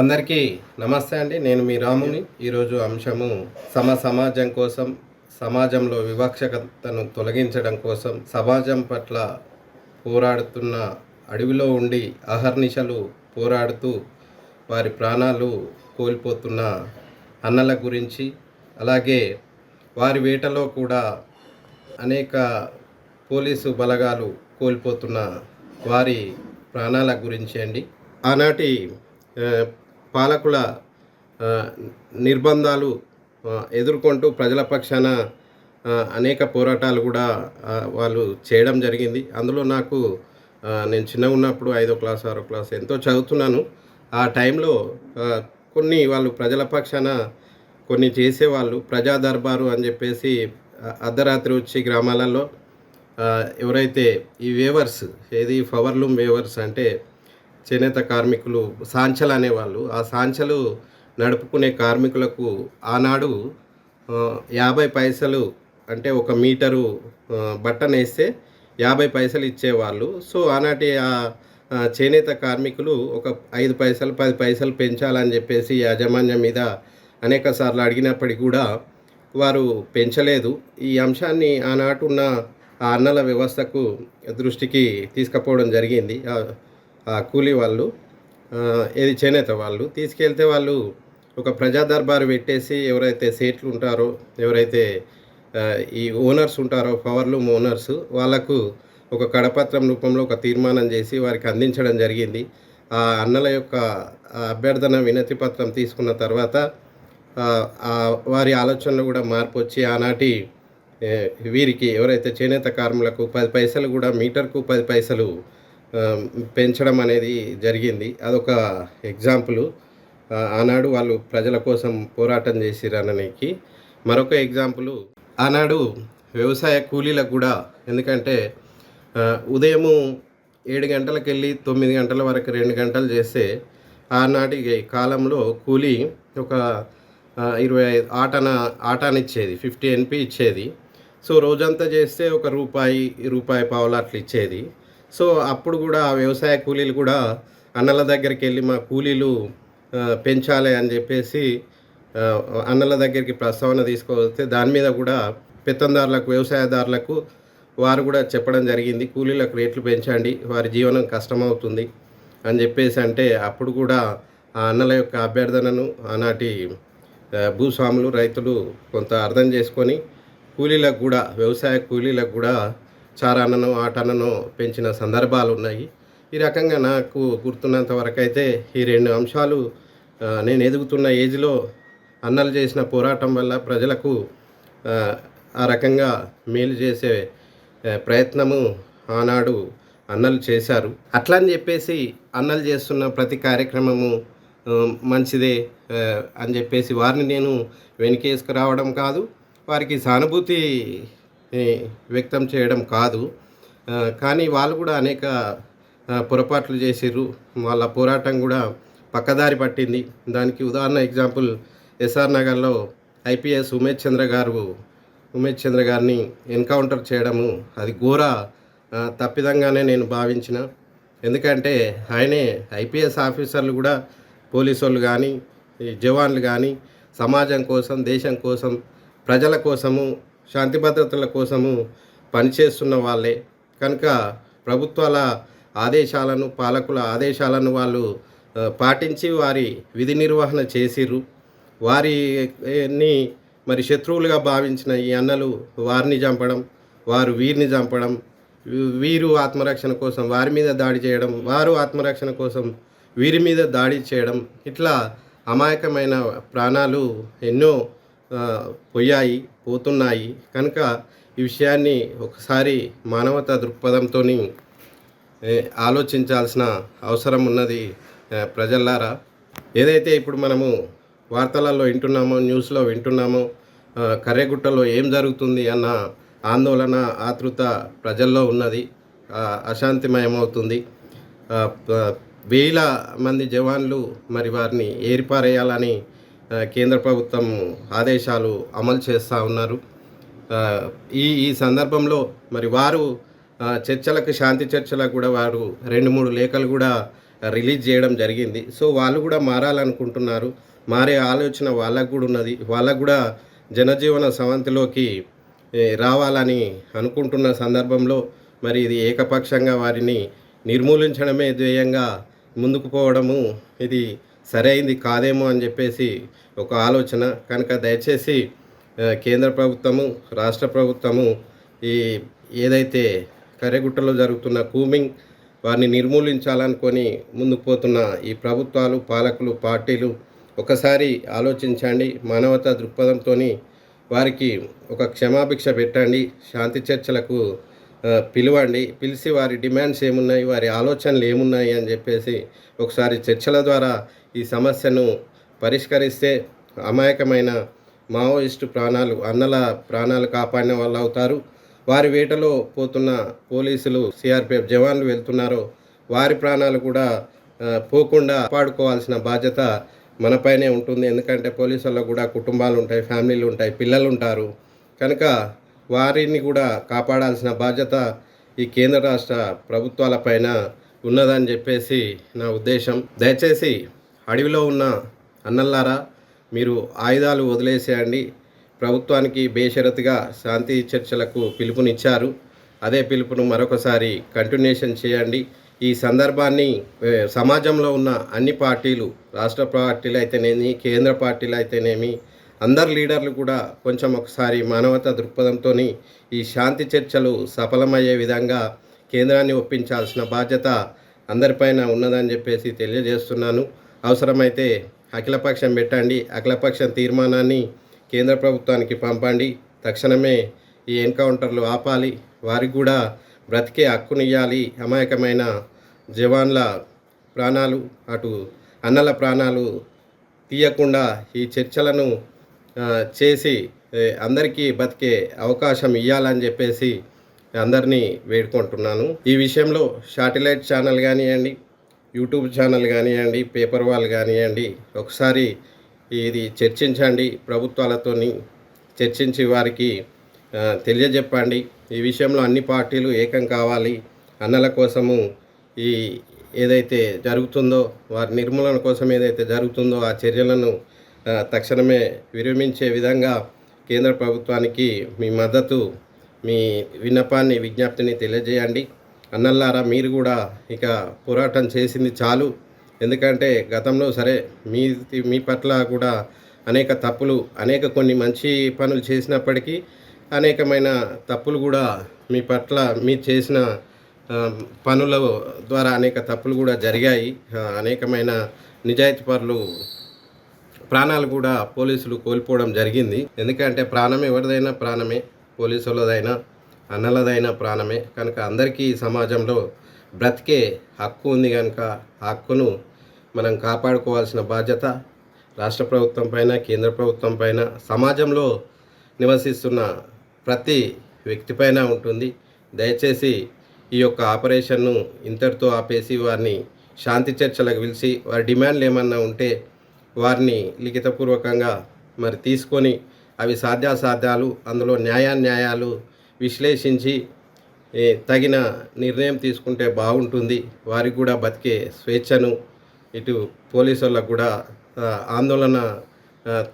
అందరికీ నమస్తే అండి. నేను మీ రాముని. ఈరోజు అంశము సమ సమాజం కోసం సమాజంలో వివక్షతను తొలగించడం కోసం సమాజం పట్ల పోరాడుతున్న అడవిలో ఉండి అహర్నిశలు పోరాడుతూ వారి ప్రాణాలు కోల్పోతున్న అన్నల గురించి అలాగే వారి వేటలో కూడా అనేక పోలీసు బలగాలు కోల్పోతున్న వారి ప్రాణాల గురించి అండి. ఆనాటి పాలకుల నిర్బంధాలు ఎదుర్కొంటూ ప్రజల పక్షాన అనేక పోరాటాలు కూడా వాళ్ళు చేయడం జరిగింది. అందులో నాకు నేను చిన్న ఉన్నప్పుడు ఐదో క్లాస్ ఆరో క్లాస్ ఎంతో చదువుతున్నాను. ఆ టైంలో కొన్ని వాళ్ళు ప్రజల పక్షాన కొన్ని చేసేవాళ్ళు ప్రజా దర్బారు అని చెప్పేసి అర్ధరాత్రి వచ్చి గ్రామాలలో ఎవరైతే ఈ వేవర్స్ ఏది పవర్లూమ్ వేవర్స్ అంటే చేనేత కార్మికులు సాంచలు అనేవాళ్ళు. ఆ సాంచలు నడుపుకునే కార్మికులకు ఆనాడు యాభై పైసలు అంటే ఒక మీటరు బట్టనేస్తే యాభై పైసలు ఇచ్చేవాళ్ళు. సో ఆనాటి ఆ చేనేత కార్మికులు ఒక ఐదు పైసలు పది పైసలు పెంచాలని చెప్పేసి యాజమాన్యం మీద అనేక సార్లు అడిగినప్పటికీ కూడా వారు పెంచలేదు. ఈ అంశాన్ని ఆనాటున్న ఆ అన్నల వ్యవస్థకు దృష్టికి తీసుకుపోవడం జరిగింది. కూలీ వాళ్ళు ఏది చేనేత వాళ్ళు తీసుకెళ్తే వాళ్ళు ఒక ప్రజా దర్బారు పెట్టేసి ఎవరైతే సేట్లు ఉంటారో ఎవరైతే ఈ ఓనర్స్ ఉంటారో పవర్లూమ్ ఓనర్స్ వాళ్ళకు ఒక కడపత్రం రూపంలో ఒక తీర్మానం చేసి వారికి అందించడం జరిగింది. ఆ అన్నల యొక్క అభ్యర్థన వినతి పత్రం తీసుకున్న తర్వాత వారి ఆలోచనలు కూడా మార్పు వచ్చి ఆనాటి వీరికి ఎవరైతే చేనేత కార్మికులకు పది పైసలు కూడా మీటర్కు పది పైసలు పెంచడం అనేది జరిగింది. అదొక ఎగ్జాంపుల్. ఆనాడు వాళ్ళు ప్రజల కోసం పోరాటం చేసిరనడానికి మరొక ఎగ్జాంపుల్. ఆనాడు వ్యవసాయ కూలీలకు కూడా ఎందుకంటే ఉదయము ఏడు గంటలకు వెళ్ళి తొమ్మిది గంటల వరకు రెండు గంటలు చేస్తే ఆనాటి కాలంలో కూలీ ఒక ఇరవై ఐదు ఆటన ఆటానిచ్చేది ఫిఫ్టీ ఎన్పి ఇచ్చేది. సో రోజంతా చేస్తే ఒక రూపాయి రూపాయి పావులు అట్లా ఇచ్చేది. సో అప్పుడు కూడా ఆ వ్యవసాయ కూలీలు కూడా అన్నల దగ్గరికి వెళ్ళి మా కూలీలు పెంచాలి అని చెప్పేసి అన్నల దగ్గరికి ప్రస్తావన తీసుకొస్తే దాని మీద కూడా పెత్తందారులకు వ్యవసాయదారులకు వారు కూడా చెప్పడం జరిగింది కూలీలకు రేట్లు పెంచండి వారి జీవనం కష్టమవుతుంది అని చెప్పేసి అంటే అప్పుడు కూడా ఆ అన్నల యొక్క అభ్యర్థనను ఆనాటి భూస్వాములు రైతులు కొంత అర్థం చేసుకొని కూలీలకు కూడా వ్యవసాయ కూలీలకు కూడా చారానను ఆటనను పెంచిన సందర్భాలు ఉన్నాయి ఈ రకంగా నాకు గుర్తున్నంత వరకు అయితే ఈ రెండు అంశాలు నేను ఎదుగుతున్న ఏజ్లో అన్నలు చేసిన పోరాటం వల్ల ప్రజలకు ఆ, రకంగా మేలు చేసే ప్రయత్నము ఆనాడు అన్నలు చేశారు. అట్లా అని చెప్పేసి అన్నలు చేస్తున్న ప్రతి కార్యక్రమము మంచిదే అని చెప్పేసి వారిని నేను వెనుకేసుకురావడం కాదు. వారికి సానుభూతి వ్యక్తం చేయడం కాదు. కానీ వాళ్ళు కూడా అనేక పొరపాట్లు చేసిర్రు. వాళ్ళ పోరాటం కూడా పక్కదారి పట్టింది. దానికి ఉదాహరణ ఎగ్జాంపుల్ ఎస్ఆర్ నగర్లో ఐపీఎస్ ఉమేష్ చంద్ర గారు ఉమేష్ చంద్ర గారిని ఎన్కౌంటర్ చేయడము అది ఘోర తప్పిదంగానే నేను భావించిన. ఎందుకంటే ఆయనే ఐపీఎస్ ఆఫీసర్లు కూడా పోలీసు వాళ్ళు కానీ జవాన్లు కానీ సమాజం కోసం దేశం కోసం ప్రజల కోసము శాంతి భద్రతల కోసము పనిచేస్తున్న వాళ్ళే. కనుక ప్రభుత్వాల ఆదేశాలను పాలకుల ఆదేశాలను వాళ్ళు పాటించి వారి విధి నిర్వహణ చేసిర్రు. వారిని మరి శత్రువులుగా భావించిన ఈ అన్నలు వారిని చంపడం వారు వీరిని చంపడం వీరు ఆత్మరక్షణ కోసం వారి మీద దాడి చేయడం వారు ఆత్మరక్షణ కోసం వీరి మీద దాడి చేయడం ఇట్లా అమాయకమైన ప్రాణాలు ఎన్నో పోయాయి పోతున్నాయి. కనుక ఈ విషయాన్ని ఒకసారి మానవత దృక్పథంతో ఆలోచించాల్సిన అవసరం ఉన్నది ప్రజల్లారా. ఏదైతే ఇప్పుడు మనము వార్తలలో వింటున్నామో న్యూస్లో వింటున్నామో కర్రెగుట్టలో ఏం జరుగుతుంది అన్న ఆందోళన ఆతృత ప్రజల్లో ఉన్నది అశాంతిమయమవుతుంది. వేల మంది జవాన్లు మరి వారిని ఏరిపారేయాలని కేంద్ర ప్రభుత్వం ఆదేశాలు అమలు చేస్తూ ఉన్నారు. ఈ ఈ సందర్భంలో మరి వారు చర్చలకు శాంతి చర్చలకు కూడా వారు రెండు మూడు లేఖలు కూడా రిలీజ్ చేయడం జరిగింది. సో వాళ్ళు కూడా మారాలనుకుంటున్నారు. మారే ఆలోచన వాళ్ళకు కూడా ఉన్నది. వాళ్ళకు కూడా జనజీవన సవంతిలోకి రావాలని అనుకుంటున్న సందర్భంలో మరి ఇది ఏకపక్షంగా వారిని నిర్మూలించడమే ధ్యేయంగా ముందుకు పోవడము ఇది సరైంది కాదేమో అని చెప్పేసి ఒక ఆలోచన. కనుక దయచేసి కేంద్ర ప్రభుత్వము రాష్ట్ర ప్రభుత్వము ఈ ఏదైతే కరెగుట్టలో జరుగుతున్న కూమింగ్ వారిని నిర్మూలించాలనుకొని ముందుకు పోతున్న ఈ ప్రభుత్వాలు పాలకులు పార్టీలు ఒకసారి ఆలోచించండి. మానవతా దృక్పథంతో వారికి ఒక క్షమాభిక్ష పెట్టండి. శాంతి చర్చలకు పిలవండి. పిలిచి వారి డిమాండ్స్ ఏమున్నాయి వారి ఆలోచనలు ఏమున్నాయి అని చెప్పేసి ఒకసారి చర్చల ద్వారా ఈ సమస్యను పరిష్కరిస్తే అమాయకమైన మావోయిస్టు ప్రాణాలు అన్నల ప్రాణాలు కాపాడిన వాళ్ళు అవుతారు. వారి వేటలో పోతున్న పోలీసులు సిఆర్పిఎఫ్ జవాన్లు వెళ్తున్నారో వారి ప్రాణాలు కూడా పోకుండా కాపాడుకోవాల్సిన బాధ్యత మనపైనే ఉంటుంది. ఎందుకంటే పోలీసుల్లో కూడా కుటుంబాలు ఉంటాయి ఫ్యామిలీలు ఉంటాయి పిల్లలు ఉంటారు. కనుక వారిని కూడా కాపాడాల్సిన బాధ్యత ఈ కేంద్ర రాష్ట్ర ప్రభుత్వాలపైన ఉన్నదని చెప్పేసి నా ఉద్దేశం. దయచేసి అడవిలో ఉన్న అన్నల్లారా మీరు ఆయుధాలు వదిలేసేయండి. ప్రభుత్వానికి బేషరతుగా శాంతి చర్చలకు పిలుపునిచ్చారు. అదే పిలుపును మరొకసారి కంటిన్యూషన్ చేయండి. ఈ సందర్భాన్ని సమాజంలో ఉన్న అన్ని పార్టీలు రాష్ట్ర పార్టీలు అయితేనేమి కేంద్ర పార్టీలు అయితేనేమి అందరు లీడర్లు కూడా కొంచెం ఒకసారి మానవతా దృక్పథంతో ఈ శాంతి చర్చలు సఫలమయ్యే విధంగా కేంద్రాన్ని ఒప్పించాల్సిన బాధ్యత అందరిపైన ఉన్నదని చెప్పేసి తెలియజేస్తున్నాను. అవసరమైతే అఖిలపక్షం పెట్టండి. అఖిలపక్షం తీర్మానాన్ని కేంద్ర ప్రభుత్వానికి పంపండి. తక్షణమే ఈ ఎన్కౌంటర్లు ఆపాలి. వారికి కూడా బ్రతికే హక్కునియ్యాలి. అమాయకమైన జవాన్ల ప్రాణాలు అటు అన్నల ప్రాణాలు తీయకుండా ఈ చర్చలను చేసి అందరికీ బతికే అవకాశం ఇవ్వాలని చెప్పేసి అందరినీ వేడుకుంటున్నాను. ఈ విషయంలో శాటిలైట్ ఛానల్ కానివ్వండి యూట్యూబ్ ఛానల్ కానివ్వండి పేపర్ వాళ్ళు కానివ్వండి ఒకసారి ఇది చర్చించండి ప్రభుత్వాలతోని చర్చించి వారికి తెలియజెప్పండి. ఈ విషయంలో అన్ని పార్టీలు ఏకం కావాలి. అన్నల కోసము ఈ ఏదైతే జరుగుతుందో వారి నిర్మూలన కోసం ఏదైతే జరుగుతుందో ఆ చర్యలను తక్షణమే విరమించే విధంగా కేంద్ర ప్రభుత్వానికి మీ మద్దతు మీ విన్నపాన్ని విజ్ఞప్తిని తెలియజేయండి. అన్నల్లారా మీరు కూడా ఇక పోరాటం చేసింది చాలు. ఎందుకంటే గతంలో సరే మీ మీ పట్ల కూడా అనేక తప్పులు అనేక కొన్ని మంచి పనులు చేసినప్పటికీ అనేకమైన తప్పులు కూడా మీ పట్ల మీరు చేసిన పనుల ద్వారా అనేక తప్పులు కూడా జరిగాయి. అనేకమైన నిజాయితీ పనులు ప్రాణాలు కూడా పోలీసులు కోల్పోవడం జరిగింది. ఎందుకంటే ప్రాణం ఎవరిదైనా ప్రాణమే పోలీసులదైనా అన్నలదైనా ప్రాణమే. కనుక అందరికీ ఈ సమాజంలో బ్రతికే హక్కు ఉంది కనుక ఆ హక్కును మనం కాపాడుకోవాల్సిన బాధ్యత రాష్ట్ర ప్రభుత్వం పైన కేంద్ర ప్రభుత్వం పైన సమాజంలో నివసిస్తున్న ప్రతి వ్యక్తిపైన ఉంటుంది. దయచేసి ఈ యొక్క ఆపరేషన్ను ఇంతటితో ఆపేసి వారిని శాంతి చర్చలకు పిలిచి వారి డిమాండ్లు ఏమన్నా ఉంటే వారిని లిఖితపూర్వకంగా మరి తీసుకొని అవి సాధ్యాసాధ్యాలు అందులో న్యాయాన్యాయాలు విశ్లేషించి తగిన నిర్ణయం తీసుకుంటే బాగుంటుంది. వారికి కూడా బతికే స్వేచ్ఛను ఇటు పోలీసు వాళ్ళకు కూడా ఆందోళన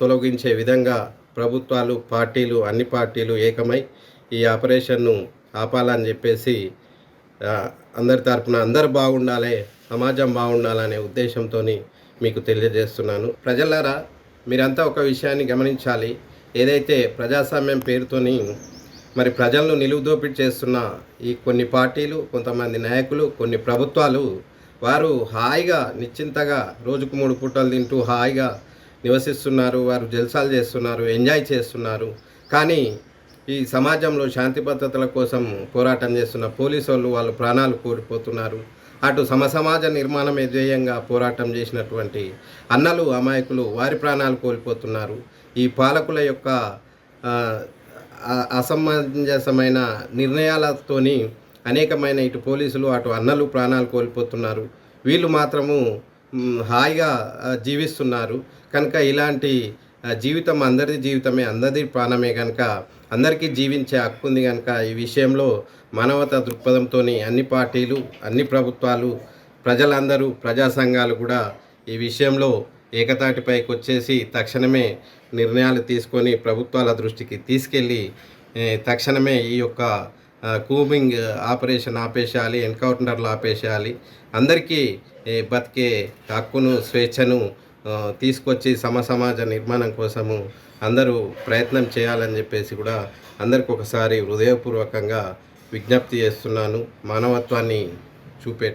తొలగించే విధంగా ప్రభుత్వాలు పార్టీలు అన్ని పార్టీలు ఏకమై ఈ ఆపరేషన్ను ఆపాలని చెప్పేసి అందరి తరపున అందరు బాగుండాలి సమాజం బాగుండాలనే ఉద్దేశంతో మీకు తెలియజేస్తున్నాను. ప్రజలారా మీరంతా ఒక విషయాన్ని గమనించాలి. ఏదైతే ప్రజాస్వామ్యం పేరుతోని మరి ప్రజలను నిలువుదోపిడి చేస్తున్న ఈ కొన్ని పార్టీలు కొంతమంది నాయకులు కొన్ని ప్రభుత్వాలు వారు హాయిగా నిశ్చింతగా రోజుకు మూడు పూటలు తింటూ హాయిగా నివసిస్తున్నారు వారు జల్సాలు చేస్తున్నారు ఎంజాయ్ చేస్తున్నారు. కానీ ఈ సమాజంలో శాంతి భద్రతల కోసం పోరాటం చేస్తున్న పోలీసు వాళ్ళు వాళ్ళు ప్రాణాలు కోల్పోతున్నారు. అటు సమసమాజ నిర్మాణమే ధ్యేయంగా పోరాటం చేసినటువంటి అన్నలు అమాయకులు వారి ప్రాణాలు కోల్పోతున్నారు. ఈ పాలకుల యొక్క అసమంజసమైన నిర్ణయాలతోని అనేకమైన ఇటు పోలీసులు అటు అన్నలు ప్రాణాలు కోల్పోతున్నారు. వీళ్ళు మాత్రము హాయిగా జీవిస్తున్నారు. కనుక ఇలాంటి జీవితం అందరి జీవితమే అందరి ప్రాణమే కనుక అందరికీ జీవించే హక్కు ఉంది కనుక ఈ విషయంలో మానవతా దృక్పథంతో అన్ని పార్టీలు అన్ని ప్రభుత్వాలు ప్రజలందరూ ప్రజా సంఘాలు కూడా ఈ విషయంలో ఏకతాటిపైకి వచ్చేసి తక్షణమే నిర్ణయాలు తీసుకొని ప్రభుత్వాల దృష్టికి తీసుకెళ్ళి తక్షణమే ఈ యొక్క కూమింగ్ ఆపరేషన్ ఆపేసేయాలి ఎన్కౌంటర్లు ఆపేసేయాలి అందరికీ బతికే హక్కును స్వేచ్ఛను తీసుకొచ్చి సమ సమాజ నిర్మాణం కోసము అందరూ ప్రయత్నం చేయాలని చెప్పేసి కూడా అందరికి ఒకసారి హృదయపూర్వకంగా విజ్ఞప్తి చేస్తున్నాను. మానవత్వాన్ని చూపే